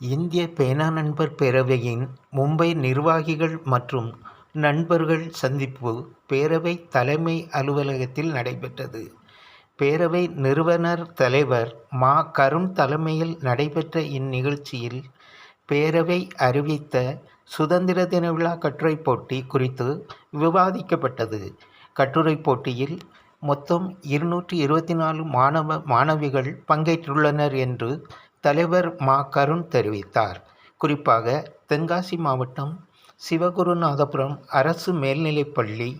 இந்திய பேனா நண்பர் பேரவையின் மும்பை நிர்வாகிகள் மற்றும் நண்பர்கள் சந்திப்பு பேரவை தலைமை அலுவலகத்தில் நடைபெற்றது. பேரவை நிறுவனர் தலைவர் மா. கருண் தலைமையில் நடைபெற்ற இந்நிகழ்ச்சியில் பேரவை அறிவித்த சுதந்திர தின விழா கட்டுரை போட்டி குறித்து விவாதிக்கப்பட்டது. கட்டுரை போட்டியில் மொத்தம் இருநூற்றி இருபத்தி நாலு மாணவ மாணவிகள் பங்கேற்றுள்ளனர் என்று தலைவர் மா. கருண் தெரிவித்தார். குறிப்பாக தென்காசி மாவட்டம் சிவகுருநாதபுரம் அரசு மேல்நிலைப்பள்ளி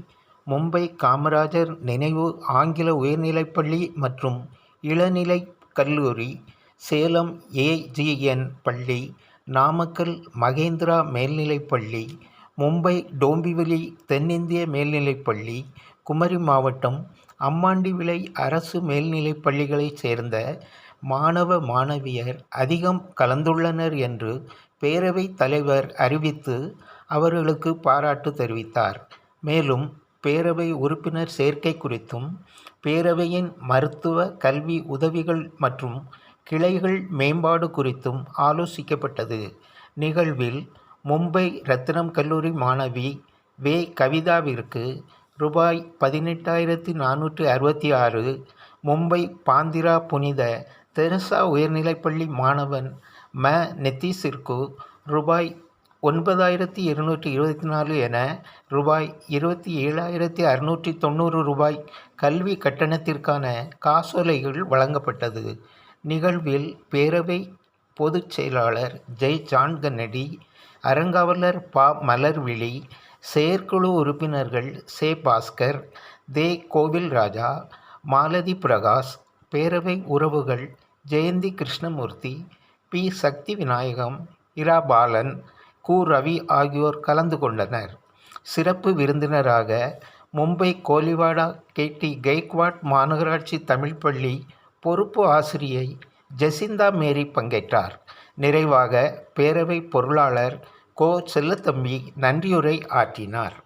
மும்பை காமராஜர் நினைவு ஆங்கில உயர்நிலைப்பள்ளி மற்றும் இளநிலை கல்லூரி சேலம் ஏஜிஎன் பள்ளி நாமக்கல் மகேந்திரா மேல்நிலைப்பள்ளி மும்பை டோம்பிவிலி தென்னிந்திய மேல்நிலைப்பள்ளி குமரி மாவட்டம் அம்மாண்டிவிளை அரசு மேல்நிலைப்பள்ளிகளைச் சேர்ந்த மாணவ மாணவியர் அதிகம் கலந்துள்ளனர் என்று பேரவைத் தலைவர் அறிவித்து அவர்களுக்கு பாராட்டு தெரிவித்தார். மேலும் பேரவை உறுப்பினர் சேர்க்கை குறித்தும் பேரவையின் மருத்துவ கல்வி உதவிகள் மற்றும் கிளைகள் மேம்பாடு குறித்தும் ஆலோசிக்கப்பட்டது. நிகழ்வில் மும்பை ரத்தினம் கல்லூரி மாணவி வே. கவிதாவிற்கு ரூபாய் பதினெட்டாயிரத்தி நானூற்றி அறுபத்தி ஆறு மும்பை பாந்திரா புனித தெரசா உயர்நிலைப்பள்ளி மாணவன் ம. நித்தீஷிற்கு ரூபாய் ஒன்பதாயிரத்தி இருநூற்றி இருபத்தி நாலு என ரூபாய் இருபத்தி ஏழாயிரத்தி அறுநூற்றி தொண்ணூறு ரூபாய் கல்வி கட்டணத்திற்கான காசோலைகள் வழங்கப்பட்டது. நிகழ்வில் பேரவை பொதுச் செயலாளர் ஜெய் ஜான்கென்னடி அறங்காவலர் ப. மலர்விழி செயற்குழு உறுப்பினர்கள் செ. பாஸ்கர் தெ. கோவில்ராஜா மாலதி பிரகாஷ் பேரவை உறவுகள் ஜெயந்தி கிருஷ்ணமூர்த்தி பி. சக்திவிநாயகம் இரா. பாலன் கு. ரவி ஆகியோர் கலந்து கொண்டனர். சிறப்பு விருந்தினராக மும்பை கோலிவாடா கேடி கெய்க்வாட் மாநகராட்சி தமிழ் பள்ளி பொறுப்பு ஆசிரியை ஜெசிந்தா மேரி பங்கேற்றார். நிறைவாக பேரவை பொருளாளர் கோ. செல்லத்தம்பி நன்றியுரை ஆற்றினார்.